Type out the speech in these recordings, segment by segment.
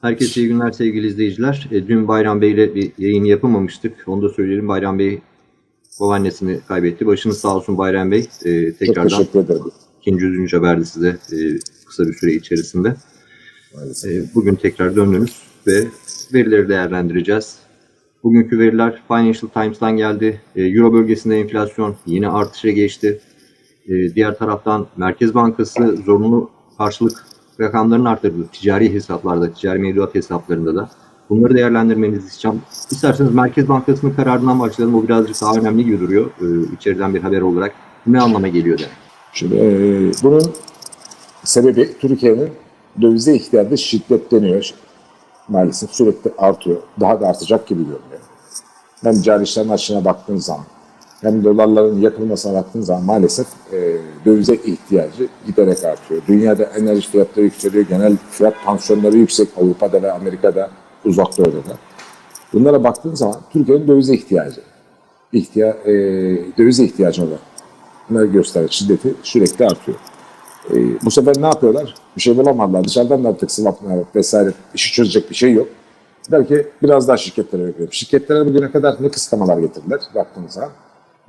Herkese iyi günler sevgili izleyiciler. E, dün Bayram Bey ile bir yayın yapamamıştık. Onu da söyleyelim. Bayram Bey babaannesini kaybetti. Başınız sağ olsun Bayram Bey. E, Çok tekrardan teşekkür ederim. ikinci üzüncü haberdi size e, kısa bir süre içerisinde. Maalesef. E, bugün tekrar döndünüz ve verileri değerlendireceğiz. Bugünkü veriler Financial Times'tan geldi. E, Euro bölgesinde enflasyon yine artışa geçti. E, diğer taraftan Merkez Bankası zorunlu karşılık rakamlarını arttırdı. Ticari hesaplarda, ticari mevduat hesaplarında da. Bunları değerlendirmenizi isteyeceğim. İsterseniz Merkez Bankası'nın kararından başlayalım. O birazcık daha önemli gibi duruyor. E, içeriden bir haber olarak. Ne anlama geliyor der. Şimdi e, bunun sebebi Türkiye'nin dövize ihtiyacı şiddetleniyor. Maalesef sürekli artıyor. Daha da artacak gibi görünüyor. Hem cari işlerin açığına baktığın zaman hem dolarların yakılmasına baktığın zaman maalesef e, dövize ihtiyacı giderek artıyor. Dünyada enerji fiyatları yükseliyor. Genel fiyat tansiyonları yüksek Avrupa'da ve Amerika'da, uzak doğuda da. Bunlara baktığın zaman Türkiye'nin dövize ihtiyacı, ihtiya, e, dövize ihtiyacı olan ne gösteren şiddeti sürekli artıyor. E, bu sefer ne yapıyorlar? Bir şey bulamadılar. Dışarıdan da artık swaplar vesaire işi çözecek bir şey yok. Belki biraz daha şirketlere bekliyorum. Şirketlere bugüne kadar ne kısıtlamalar getirdiler baktığınız zaman.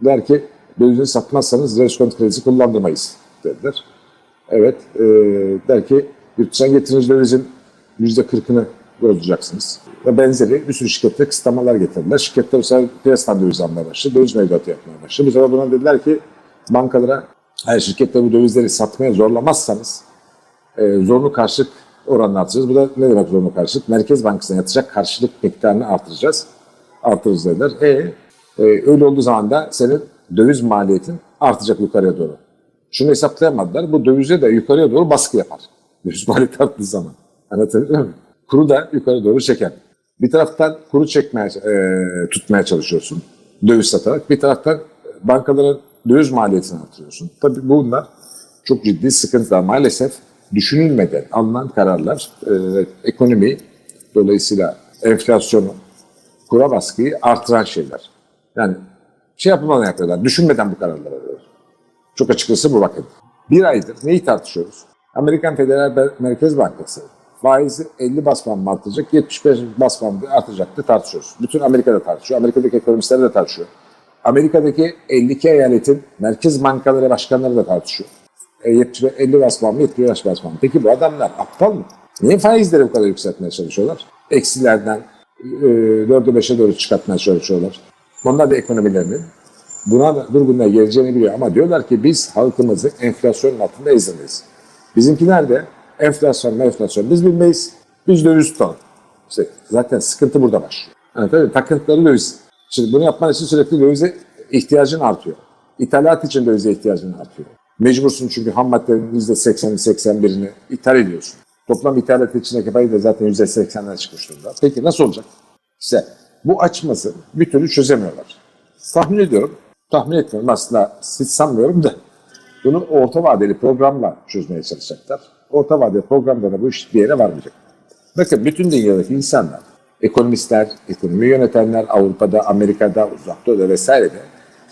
Der ki dövizi satmazsanız reskont kredisi kullandırmayız dediler. Evet e, der ki yurt dışından getirdiğiniz dövizin yüzde kırkını bozacaksınız. Ve benzeri bir sürü şirkette kısıtlamalar getirdiler. Şirketler bu sefer piyasadan döviz almaya başladı. Döviz mevduatı yapmaya başladı. Bu sefer buna dediler ki bankalara eğer şirkette bu dövizleri satmaya zorlamazsanız e, zorunlu karşılık oranını artıracağız. Bu da ne demek zorunlu karşılık? Merkez Bankası'na yatacak karşılık miktarını artıracağız. Artırırız dediler. E, e, öyle olduğu zaman da senin döviz maliyetin artacak yukarıya doğru. Şunu hesaplayamadılar. Bu dövize de yukarıya doğru baskı yapar. Döviz maliyeti arttığı zaman. Anlatabiliyor muyum? Kuru da yukarı doğru çeker. Bir taraftan kuru çekmeye, e, tutmaya çalışıyorsun. Döviz satarak. Bir taraftan bankaların döviz maliyetini artırıyorsun. Tabii bunlar çok ciddi sıkıntılar. Maalesef düşünülmeden alınan kararlar e, ekonomi dolayısıyla enflasyonu, kura baskıyı artıran şeyler. Yani şey yapmadan yapıyorlar. Düşünmeden bu kararları alıyorlar. Çok açıkçası bu bakın. Bir aydır neyi tartışıyoruz? Amerikan Federal Merkez Bankası faizi 50 bas puan mı artacak, 75 bas puan mı artacaktı tartışıyoruz. Bütün Amerika'da tartışıyor. Amerika'daki ekonomistler de tartışıyor. Amerika'daki 52 eyaletin merkez bankaları başkanları da tartışıyor. E, 70, 50 bas puan mı, 75 bas puan mı? Peki bu adamlar aptal mı? Niye faizleri bu kadar yükseltmeye çalışıyorlar? Eksilerden e, 4'e 5'e doğru çıkartmaya çalışıyorlar. Onlar da ekonomilerinin buna durgunluğa geleceğini biliyor ama diyorlar ki biz halkımızı enflasyonun altında ezdirmeyiz. Bizimkiler de enflasyon enflasyon biz bilmeyiz. Biz döviz tutalım. İşte zaten sıkıntı burada başlıyor. Anlatabiliyor muyum? Takıntıları döviz. Şimdi bunu yapman için sürekli dövize ihtiyacın artıyor. İthalat için dövize ihtiyacın artıyor. Mecbursun çünkü ham maddenin %80'ini 81'ini ithal ediyorsun. Toplam ithalat içindeki payı da zaten %80'den çıkmış durumda. Peki nasıl olacak? İşte bu açması bir türlü çözemiyorlar. Tahmin ediyorum, tahmin etmiyorum aslında hiç sanmıyorum da bunu orta vadeli programla çözmeye çalışacaklar. Orta vadeli programda da bu iş bir yere varmayacak. Bakın bütün dünyadaki insanlar, ekonomistler, ekonomi yönetenler Avrupa'da, Amerika'da, Uzak Doğu'da vesairede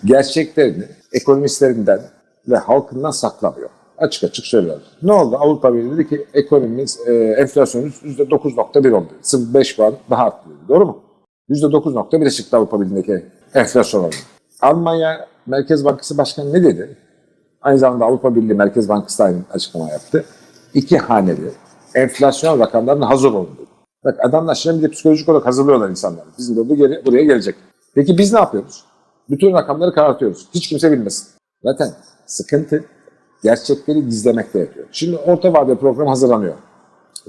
gerçeklerini ekonomistlerinden ve halkından saklamıyor. Açık açık söylüyorlar. Ne oldu? Avrupa Birliği dedi ki ekonomimiz, e, enflasyonumuz %9.1 oldu. 0.5 puan daha arttı. Doğru mu? %9.1'e çıktı Avrupa Birliği'ndeki enflasyon oranı. Almanya Merkez Bankası Başkanı ne dedi? Aynı zamanda Avrupa Birliği Merkez Bankası da aynı açıklama yaptı. İki haneli enflasyon rakamlarına hazır olun dedi. Bak adamlar şimdi psikolojik olarak hazırlıyorlar insanları. Bizim de bu geri, buraya gelecek. Peki biz ne yapıyoruz? Bütün rakamları karartıyoruz. Hiç kimse bilmesin. Zaten sıkıntı gerçekleri gizlemekte yatıyor. Şimdi orta vadeli program hazırlanıyor.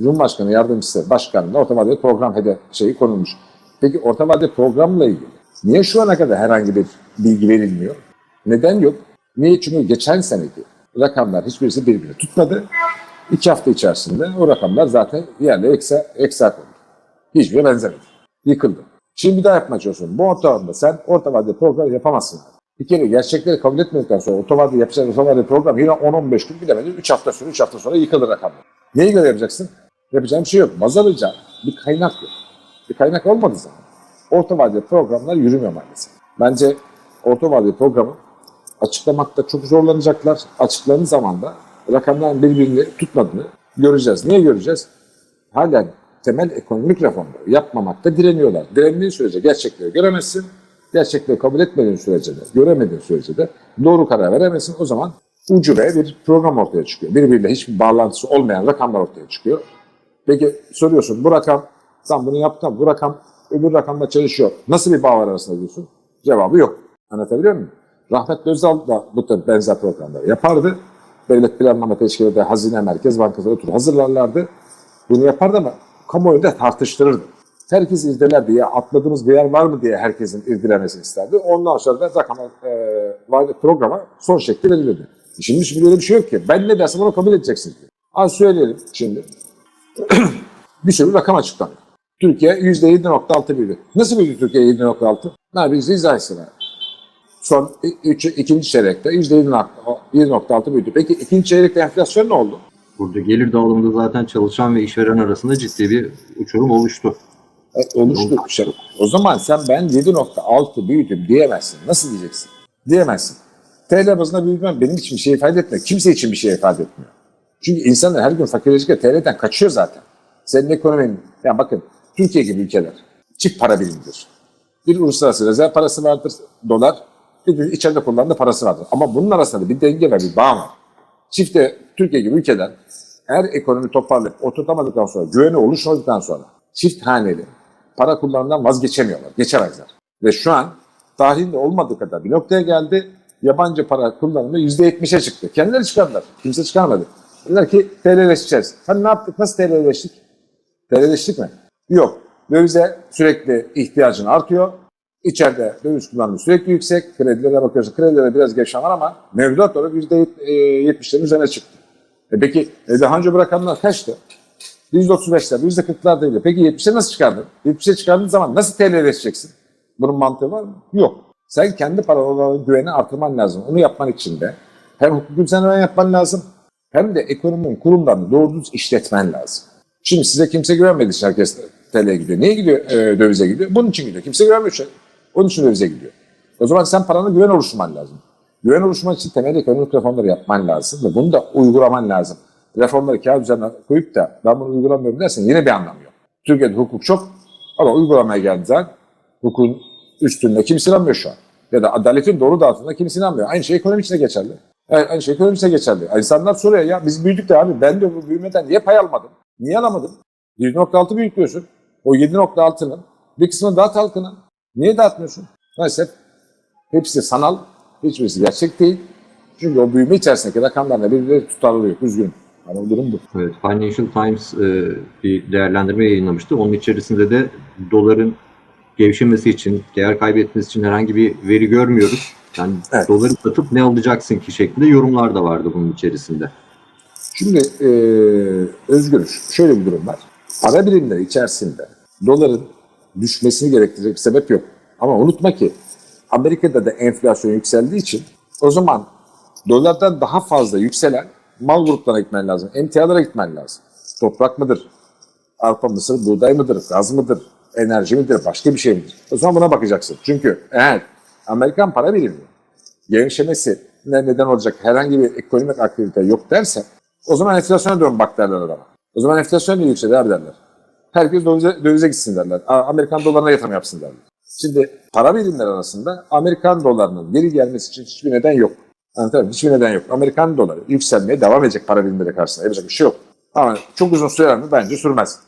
Cumhurbaşkanı yardımcısı başkanının orta vadeli program hedef şeyi konulmuş. Peki orta vadeli programla ilgili niye şu ana kadar herhangi bir bilgi verilmiyor? Neden yok? Niye? Çünkü geçen seneki rakamlar hiçbirisi birbirini tutmadı. İki hafta içerisinde o rakamlar zaten yerle eksa, eksak oldu. Hiçbirine benzemedi. Yıkıldı. Şimdi bir daha yapmaya çalışıyorum. Bu ortamda sen orta vadeli program yapamazsın. Bir kere gerçekleri kabul etmedikten sonra yapacağın orta vadeli program yine 10-15 gün bilemedin. 3 hafta sonra 3 hafta sonra yıkılır rakamlar. Neyi göre yapacaksın? Yapacağın bir şey yok. Baz bir kaynak yok. Bir kaynak olmadığı zaman orta vadeli programlar yürümüyor maalesef. Bence orta vadeli programı açıklamakta çok zorlanacaklar. Açıkladığı zaman da rakamların birbirini tutmadığını göreceğiz. Niye göreceğiz? Halen temel ekonomik reformları yapmamakta direniyorlar. Direndiğin sürece gerçekleri göremezsin. Gerçekleri kabul etmediğin sürece de, göremediğin sürece de doğru karar veremezsin. O zaman ucube bir program ortaya çıkıyor. Birbiriyle hiçbir bağlantısı olmayan rakamlar ortaya çıkıyor. Peki soruyorsun bu rakam, sen bunu yaptın bu rakam öbür rakamla çalışıyor. Nasıl bir bağ var arasında diyorsun? Cevabı yok. Anlatabiliyor muyum? Rahmetli Özal da bu tür benzer programları yapardı. Devlet Planlama Teşkilatı, Hazine Merkez Bankası oturup hazırlarlardı. Bunu yapardı ama kamuoyunda tartıştırırdı. Herkes irdelerdi ya atladığımız bir yer var mı diye herkesin irdelemesini isterdi. Ondan sonra da rakama, e, programa son şekli verilirdi. Şimdi şimdi böyle bir şey yok ki. Ben ne dersem onu kabul edeceksin. Az söyleyelim şimdi. bir sürü rakam açıklanıyor. Türkiye %7.6 büyüdü. Nasıl büyüdü Türkiye 7.6? Ne yapayım? İzah etsin abi. Son üç, ikinci çeyrekte %7.6 büyüdü. Peki ikinci çeyrekte enflasyon ne oldu? Burada gelir dağılımında zaten çalışan ve işveren arasında ciddi bir uçurum oluştu. E, oluştu. Şey, o zaman sen ben 7.6 büyüdüm diyemezsin. Nasıl diyeceksin? Diyemezsin. TL bazında büyütmem benim için bir şey ifade etmiyor. Kimse için bir şey ifade etmiyor. Çünkü insanlar her gün fakirleşirken TL'den kaçıyor zaten. Senin ekonomin, ya bakın Türkiye gibi ülkeler çift para birimidir. Bir uluslararası rezerv parası vardır, dolar, bir de içeride kullandığı parası vardır. Ama bunun arasında bir denge ve bir bağ var. Çifte Türkiye gibi ülkeler eğer ekonomi toparlayıp oturtamadıktan sonra, güveni oluşmadıktan sonra çift haneli para kullanımından vazgeçemiyorlar, geçemezler. Ve şu an tarihinde olmadığı kadar bir noktaya geldi. Yabancı para kullanımı %70'e çıktı. Kendileri çıkardılar. Kimse çıkarmadı. Dediler ki TL'leşeceğiz. Hani ne yaptık? Nasıl TL'leştik? TL'leştik mi? Yok. Dövize sürekli ihtiyacın artıyor. İçeride döviz kullanımı sürekli yüksek. Kredilere bakıyorsun. Kredilere biraz gevşeme var ama mevduat olarak %70'lerin üzerine çıktı. E peki e daha önce bu rakamlar kaçtı? %35'ler, %40'lardaydı. Peki 70'e nasıl çıkardın? 70'e çıkardığın zaman nasıl TL'leşeceksin? Bunun mantığı var mı? Yok. Sen kendi paralarına güveni artırman lazım. Onu yapman için de hem hukuki düzenleme yapman lazım hem de ekonominin kurumlarını doğru düz işletmen lazım. Şimdi size kimse güvenmediği için herkes TL'ye gidiyor. Niye gidiyor e, dövize gidiyor? Bunun için gidiyor. Kimse güvenmiyor. şey. Onun için dövize gidiyor. O zaman sen paranı güven oluşturman lazım. Güven oluşturmak için temel ekonomik reformları yapman lazım ve bunu da uygulaman lazım. Reformları kağıt üzerine koyup da ben bunu uygulamıyorum dersen yine bir anlamı yok. Türkiye'de hukuk çok ama uygulamaya geldiği hukukun üstünde kimse inanmıyor şu an. Ya da adaletin doğru dağıtımında kimse inanmıyor. Aynı şey ekonomi için de geçerli. Yani aynı şey ekonomi için de geçerli. İnsanlar soruyor ya biz büyüdük de abi ben de bu büyümeden niye pay almadım? Niye alamadım? 7.6 büyük. O 7.6'nın bir kısmını dağıt halkına. Niye dağıtmıyorsun? Maalesef hepsi sanal, hiçbirisi gerçek değil. Çünkü o büyüme içerisindeki rakamlarla birbirleri tutarlı yok. Üzgünüm. Ama durum bu. Evet, Financial Times e, bir değerlendirme yayınlamıştı. Onun içerisinde de doların gevşemesi için, değer kaybetmesi için herhangi bir veri görmüyoruz. Yani Evet. doları satıp ne alacaksın ki şeklinde yorumlar da vardı bunun içerisinde. Şimdi e, Özgür, şöyle bir durum var. Para birimleri içerisinde doların düşmesini gerektirecek bir sebep yok. Ama unutma ki Amerika'da da enflasyon yükseldiği için o zaman dolardan daha fazla yükselen mal gruplarına gitmen lazım. Emtialara gitmen lazım. Toprak mıdır? Arpa, mısır, buğday mıdır? Gaz mıdır? Enerji midir? Başka bir şey midir? O zaman buna bakacaksın. Çünkü eğer Amerikan para birimi gevşemesi ne neden olacak herhangi bir ekonomik aktivite yok derse o zaman enflasyona dön bak derler adama. O zaman enflasyon niye yükseldi abi derler. Herkes dövize, dövize gitsin derler. Amerikan dolarına yatırım yapsın derler. Şimdi para birimleri arasında Amerikan dolarının geri gelmesi için hiçbir neden yok. Anlatabiliyor muyum? Hiçbir neden yok. Amerikan doları yükselmeye devam edecek para birimleri karşısında. Yapacak bir şey yok. Ama çok uzun sürer mi? Bence sürmez.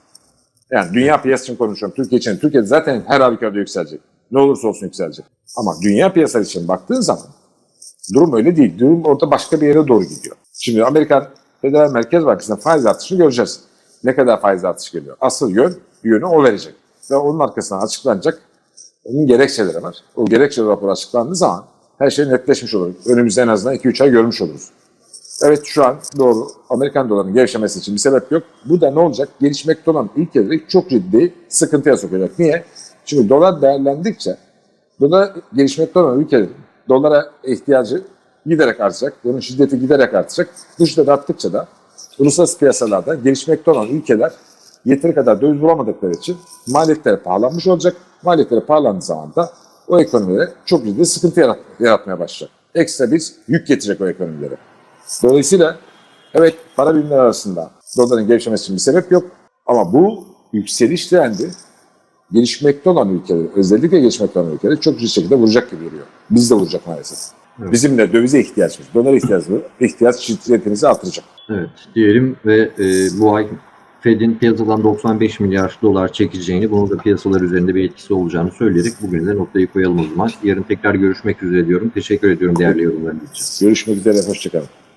Yani dünya piyasası için konuşuyorum. Türkiye için. Türkiye zaten her halükarda yükselecek. Ne olursa olsun yükselecek. Ama dünya piyasası için baktığın zaman durum öyle değil. Durum orada başka bir yere doğru gidiyor. Şimdi Amerikan Federal Merkez Bankası'nın faiz artışını göreceğiz. Ne kadar faiz artışı geliyor? Asıl yön, yönü o verecek. Ve onun arkasından açıklanacak. Onun gerekçeleri var. O gerekçe raporu açıklandığı zaman her şey netleşmiş olur. Önümüzde en azından 2-3 ay görmüş oluruz. Evet şu an doğru Amerikan dolarının gevşemesi için bir sebep yok. Bu da ne olacak? Gelişmekte olan ülkeleri çok ciddi sıkıntıya sokacak. Niye? Çünkü dolar değerlendikçe dolar gelişmekte olan ülkelerin dolara ihtiyacı giderek artacak. Bunun şiddeti giderek artacak. Bu şiddet arttıkça da uluslararası piyasalarda gelişmekte olan ülkeler yeteri kadar döviz bulamadıkları için maliyetleri pahalanmış olacak. Maliyetleri pahalandığı zaman da o ekonomilere çok ciddi sıkıntı yarat- yaratmaya başlayacak. Ekstra bir yük getirecek o ekonomilere. Dolayısıyla evet para birimleri arasında doların gevşemesi için bir sebep yok. Ama bu yükseliş trendi gelişmekte olan ülkeleri, özellikle gelişmekte olan ülkeleri çok ciddi şekilde vuracak gibi duruyor. Biz de vuracak maalesef. Evet. Bizim de dövize ihtiyacımız, dolar ihtiyacımız, ihtiyaç şiddetimizi artıracak. Evet diyelim ve e, bu ay Fed'in piyasadan 95 milyar dolar çekeceğini, bunun da piyasalar üzerinde bir etkisi olacağını söyleyerek bugün de noktayı koyalım o zaman. Yarın tekrar görüşmek üzere diyorum. Teşekkür ediyorum değerli yorumlarınız için. Görüşmek üzere, hoşçakalın.